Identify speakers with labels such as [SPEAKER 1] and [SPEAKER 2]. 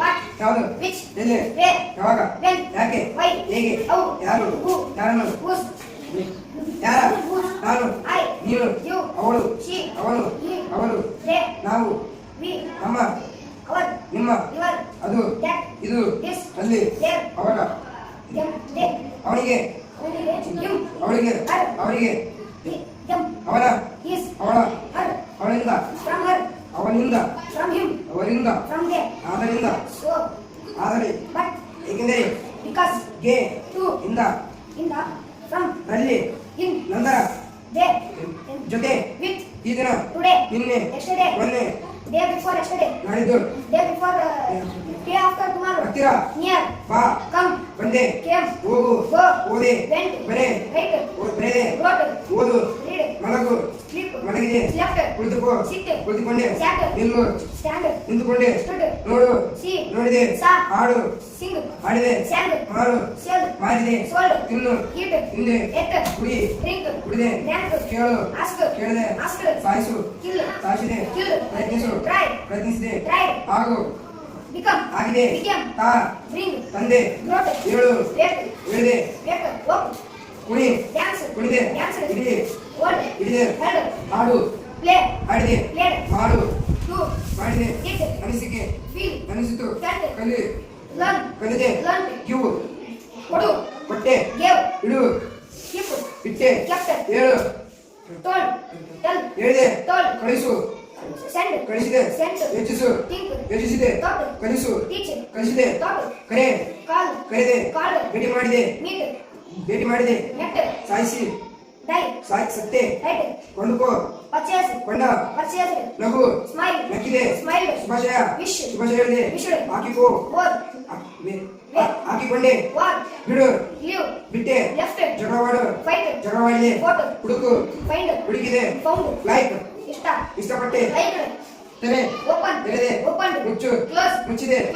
[SPEAKER 1] What?
[SPEAKER 2] ಯಾವುದು? ಎಲ್ಲಿ? ಯಾವಾಗ? ಯಾಕೆ? ಹೇಗೆ?
[SPEAKER 1] ಯಾರು Whose? ಯಾರ?
[SPEAKER 2] ನಾನು. ನೀನು
[SPEAKER 1] You.
[SPEAKER 2] ಅವಳು. ಅವಳು
[SPEAKER 1] They.
[SPEAKER 2] ನಾವು. ನಮ್ಮ. ನಿಮ್ಮ. ಅದು. ಇದು. ಅಲ್ಲಿ.
[SPEAKER 1] They.
[SPEAKER 2] ಅವನಿಗೆ. ಅವಳಿಗೆ. ಅವರಿಗೆ.
[SPEAKER 1] Them.
[SPEAKER 2] ಅವಳ ಅವಳಿಂದ. ಅವನಿಂದ ಅವರಿಂದ. ಆದರಿಂದ. ಆದರೆ ಏಕೆಂದರೆ
[SPEAKER 1] ಬಿಕಾಸ್ಗೆ ಟು
[SPEAKER 2] ಇಂದ.
[SPEAKER 1] ಇಂದ ಫ್ರಮ್
[SPEAKER 2] ರಲ್ಲಿ
[SPEAKER 1] ಇನ್
[SPEAKER 2] ನಂತರ
[SPEAKER 1] ದೇ
[SPEAKER 2] ಜೊತೆ
[SPEAKER 1] ವಿತ್
[SPEAKER 2] ಈ ದಿನ
[SPEAKER 1] ಟುಡೇ
[SPEAKER 2] ನಿನ್ನೆ
[SPEAKER 1] ಎಷ್ಟೇ
[SPEAKER 2] ಮೊನ್ನೆ
[SPEAKER 1] ದೇ ಬಿಫೋರ್ ಎಷ್ಟೇ
[SPEAKER 2] ನಾಳಿದ್ದು
[SPEAKER 1] ದೇ ಬಿಫೋರ್ ಕೆ ಆಫ್ಟರ್ ಟುಮಾರೋ
[SPEAKER 2] ಹತ್ತಿರ.
[SPEAKER 1] ನಿಯರ್
[SPEAKER 2] ಬಾ.
[SPEAKER 1] ಕಮ್
[SPEAKER 2] ಬಂದೆ.
[SPEAKER 1] ಕೆ
[SPEAKER 2] ಹೋಗು.
[SPEAKER 1] ಹೋ
[SPEAKER 2] ಓದೆ.
[SPEAKER 1] ವೆಂಟ್ ಬರೆ. ರೈಟ್ ಲ್ಯಾಕ್
[SPEAKER 2] ಕುಡಿ ಕೊರು
[SPEAKER 1] ಸಿಟ್
[SPEAKER 2] ಕುಡಿ ಕೊಣ್ಣ
[SPEAKER 1] ಲ್ಯಾಕ್
[SPEAKER 2] ನಿಲ್ಲು
[SPEAKER 1] ಸ್ಟ್ಯಾಂಡ್
[SPEAKER 2] ಇಂದ್ಕೊಂಡಿ ನೋಡಿ.
[SPEAKER 1] ಸಿ
[SPEAKER 2] ನೋಡಿ
[SPEAKER 1] ಸಾ
[SPEAKER 2] ಆಡು
[SPEAKER 1] ಸಿ
[SPEAKER 2] ಆಡಿ
[SPEAKER 1] ಸಿ ಆಡು
[SPEAKER 2] ಆಡಿ
[SPEAKER 1] ಸಿ ಆಡು ಸಾಡಿ
[SPEAKER 2] ನಿಲ್ಲು
[SPEAKER 1] ಹೀಟ.
[SPEAKER 2] ಇ んで
[SPEAKER 1] ಎಕ್ಕ
[SPEAKER 2] ಕುಡಿ.
[SPEAKER 1] ಹೀಟ
[SPEAKER 2] ಕುಡಿದೇ.
[SPEAKER 1] ಲ್ಯಾಕ್
[SPEAKER 2] ಕೇಳು.
[SPEAKER 1] ಆಸ್
[SPEAKER 2] ಕೇಳದೇ.
[SPEAKER 1] ಆಸ್ಕಲ್
[SPEAKER 2] ಫೈಸು
[SPEAKER 1] ಇಲ್ಲ
[SPEAKER 2] ಫೈಸಿದೇ
[SPEAKER 1] ಕ್ ಯ ಫೈಸು
[SPEAKER 2] ಪ್ರತಿನಿಧ್
[SPEAKER 1] ರೈ
[SPEAKER 2] ಆಗಿದೆ.
[SPEAKER 1] ಬಿಗಮ್
[SPEAKER 2] ಹಾ
[SPEAKER 1] ಬ್ರಿಂಗ್
[SPEAKER 2] ತಂದೆ. ಹೇಳು
[SPEAKER 1] ಯಾಕ
[SPEAKER 2] ಕುಡಿದೇ ಕೊಡಿ
[SPEAKER 1] ಕ್ಯಾನ್ಸಲ್ ಕೊಡಿದೆ ಕ್ಯಾನ್ಸಲ್
[SPEAKER 2] ಇಡೀ
[SPEAKER 1] ಒನ್
[SPEAKER 2] ಇಡಿದೆ ಹಾಡು.
[SPEAKER 1] ಪ್ಲೇಟ್
[SPEAKER 2] ಮಾಡಿದೆ
[SPEAKER 1] ಪ್ಲೇಟ್
[SPEAKER 2] ಬಾಡು
[SPEAKER 1] ಕ್ಲೂ
[SPEAKER 2] ಮಾಡಿದೆ
[SPEAKER 1] ಈ ಚೆಕ್
[SPEAKER 2] ಅನ್ನಿಸಕ್ಕೆ
[SPEAKER 1] ಫೀಲ್
[SPEAKER 2] ಅನ್ನಿಸಿದ್ದು
[SPEAKER 1] ಕ್ಯಾನ್ಸಲ್
[SPEAKER 2] ಕಲಿ.
[SPEAKER 1] ಪ್ಲಮ್
[SPEAKER 2] ಕಲಿಯದೆ
[SPEAKER 1] ಪ್ಲಮ್
[SPEAKER 2] ಯು
[SPEAKER 1] ಕೊಡು.
[SPEAKER 2] ಕೊಟ್ಟೆ
[SPEAKER 1] ಕೆಲ್ಡು ಕಿಬ್ಬು
[SPEAKER 2] ಬಿಟ್ಟೆ ಹೇಳಿ
[SPEAKER 1] ಟೈಲ್ ಟಲ್
[SPEAKER 2] ಹೇಳಿದೆ.
[SPEAKER 1] ಟೈಮ್
[SPEAKER 2] ಕಳಿಸು.
[SPEAKER 1] ಸೈಂಡೆ
[SPEAKER 2] ಕಳಿಸಿದೆ.
[SPEAKER 1] And set
[SPEAKER 2] ಹೆಚ್ಚಿಸು. ಟೀಚಿಸಿದೆ
[SPEAKER 1] ತಪ್ಪು
[SPEAKER 2] ಕಳಿಸು
[SPEAKER 1] ಕರೆ ಚೆಕ್
[SPEAKER 2] ಕಳಿಸಿದೆ
[SPEAKER 1] ತಪ್ಪು
[SPEAKER 2] ಕಡೆ
[SPEAKER 1] ಕಾಲು.
[SPEAKER 2] ಕಳೆದೆ ಮಾಡಿದೆ. ಭೇಟಿ ಮಾಡಿದೆ. ಸಾಯಿಸಿ. ಸತ್ತೆ. ಕೊಂಡುಕೋ. ಕೊಂಡ
[SPEAKER 1] ನಗು.
[SPEAKER 2] ಲಗು
[SPEAKER 1] ಸ್ಮೈಲ್.
[SPEAKER 2] ನಕ್ಕಿದೆ.
[SPEAKER 1] ಸ್ಮೈಲ್. ಬಸಿ
[SPEAKER 2] ಬಜಾ ಮಿಷನ್ ಬಿಡು. ಬಿಟ್ಟೆ. ಜಗಳವಾಡು ಜಗಳವಾಡಿದೆ ಹುಡುಕು. ಹುಡುಕಿದೆ. ಲೈಕ್.
[SPEAKER 1] ಇಷ್ಟ.
[SPEAKER 2] ಇಷ್ಟ ಪಟ್ಟೆ ತೆರೆ.
[SPEAKER 1] ಓಪನ್.
[SPEAKER 2] ತೆರೆ
[SPEAKER 1] ಓಪನ್.
[SPEAKER 2] ಮುಚ್ಚು ಮುಚ್ಚಿದೆ.